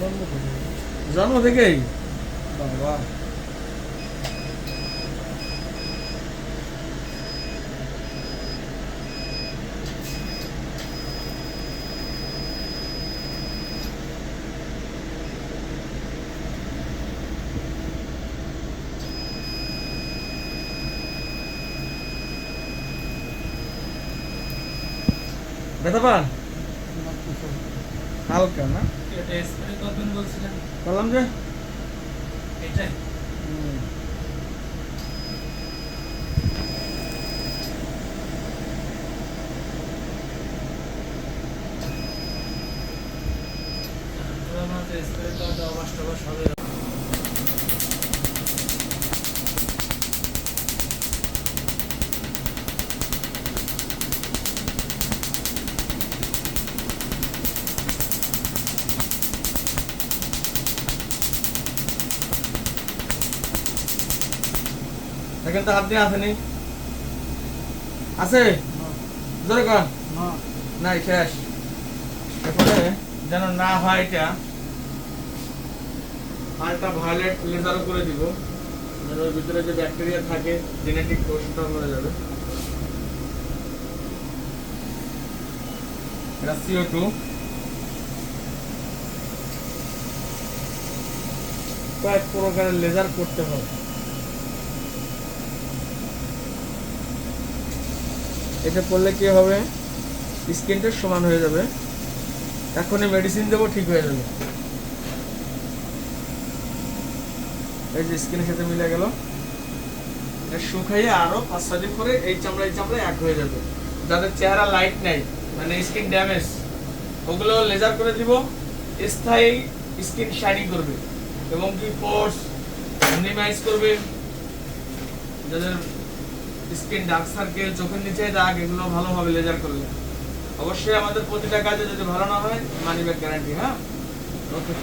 জন্ম থেকে জন্ম থেকেই বাবা ব্যথা পান লাগতেছে। হালকা না এটা স্প্রে করবেন বলছিলেন বললাম যে এটাই। স্প্রে হবে তো হাত দিয়ে আসেনি আছে? জোরে কর নাই শেষ। এরপরে যেন না হয় এটা আলট্রা ভায়োলেট লেজারও করে দিব। যেন ওর ভিতরে যে ব্যাকটেরিয়া থাকে জেনেটিক কোষটা মরে যাবে। এটা সিও টু কয়েক প্রকারের লেজার করতে হবে। এটা করলে কি হবে? স্কিনটা সমান হয়ে যাবে। এখনই মেডিসিন দেবো, ঠিক হয়ে যাবে। এই যে স্কিনের সাথে মিলে গেল। এটা শুকাইয়ে আরও পাঁচ ছয় দিন পরে এই চামড়া এই চামড়া এক হয়ে যাবে। যাদের চেহারা লাইট নেই মানে স্কিন ড্যামেজ ওগুলো লেজার করে দিব। স্থায়ী স্কিন শাইনিং করবে। এবং কি পোর্স মিনিমাইজ করবে। যাদের স্কিন ডার্ক সার্কেল চোখের নিচে দাগ, এগুলো ভালোভাবে লেজার করলে। অবশ্যই আমাদের প্রতিটা কাজে যদি ভালো না হয় মানি ব্যাক গ্যারান্টি হ্যাঁ? ওকে